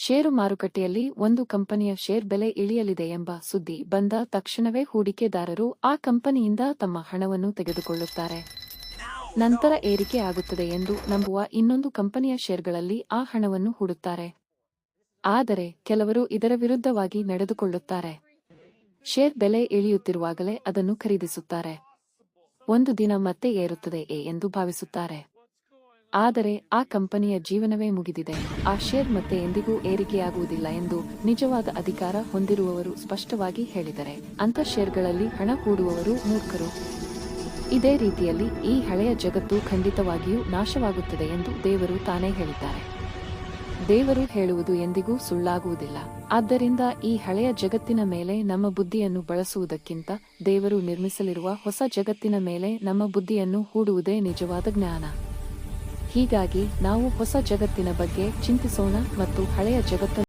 ಷೇರು ಮಾರುಕಟ್ಟೆಯಲ್ಲಿ ಒಂದು ಕಂಪನಿಯ ಷೇರ್ ಬೆಲೆ ಇಳಿಯಲಿದೆ ಎಂಬ ಸುದ್ದಿ ಬಂದ ತಕ್ಷಣವೇ ಹೂಡಿಕೆದಾರರು ಆ ಕಂಪನಿಯಿಂದ ತಮ್ಮ ಹಣವನ್ನು ತೆಗೆದುಕೊಳ್ಳುತ್ತಾರೆ. ನಂತರ ಏರಿಕೆ ಆಗುತ್ತದೆ ಎಂದು ನಂಬುವ ಇನ್ನೊಂದು ಕಂಪನಿಯ ಷೇರ್ಗಳಲ್ಲಿ ಆ ಹಣವನ್ನು ಹೂಡುತ್ತಾರೆ. ಆದರೆ ಕೆಲವರು ಇದರ ವಿರುದ್ಧವಾಗಿ ನಡೆದುಕೊಳ್ಳುತ್ತಾರೆ. ಷೇರ್ ಬೆಲೆ ಇಳಿಯುತ್ತಿರುವಾಗಲೇ ಅದನ್ನು ಖರೀದಿಸುತ್ತಾರೆ. ಒಂದು ದಿನ ಮತ್ತೆ ಏರುತ್ತದೆ ಎಂದು ಭಾವಿಸುತ್ತಾರೆ. ಆದರೆ ಆ ಕಂಪನಿಯ ಜೀವನವೇ ಮುಗಿದಿದೆ. ಆ ಶೇರ್ ಮತ್ತೆ ಎಂದಿಗೂ ಏರಿಕೆಯಾಗುವುದಿಲ್ಲ ಎಂದು ನಿಜವಾದ ಅಧಿಕಾರ ಹೊಂದಿರುವವರು ಸ್ಪಷ್ಟವಾಗಿ ಹೇಳಿದರೆ, ಅಂಥ ಶೇರ್ಗಳಲ್ಲಿ ಹಣ ಕೂಡುವವರು ಮೂರ್ಖರು. ಇದೇ ರೀತಿಯಲ್ಲಿ ಈ ಹಳೆಯ ಜಗತ್ತು ಖಂಡಿತವಾಗಿಯೂ ನಾಶವಾಗುತ್ತದೆ ಎಂದು ದೇವರು ತಾನೇ ಹೇಳಿದ್ದಾರೆ. ದೇವರು ಹೇಳುವುದು ಎಂದಿಗೂ ಸುಳ್ಳಾಗುವುದಿಲ್ಲ. ಆದ್ದರಿಂದ ಈ ಹಳೆಯ ಜಗತ್ತಿನ ಮೇಲೆ ನಮ್ಮ ಬುದ್ಧಿಯನ್ನು ಬಳಸುವುದಕ್ಕಿಂತ ದೇವರು ನಿರ್ಮಿಸಲಿರುವ ಹೊಸ ಜಗತ್ತಿನ ಮೇಲೆ ನಮ್ಮ ಬುದ್ಧಿಯನ್ನು ಹೂಡುವುದೇ ನಿಜವಾದ ಜ್ಞಾನ. ಹೀಗಾಗಿ ನಾವು ಹೊಸ ಜಗತ್ತಿನ ಬಗ್ಗೆ ಚಿಂತಿಸೋಣ ಮತ್ತು ಹಳೆಯ ಜಗತ್ತನ್ನು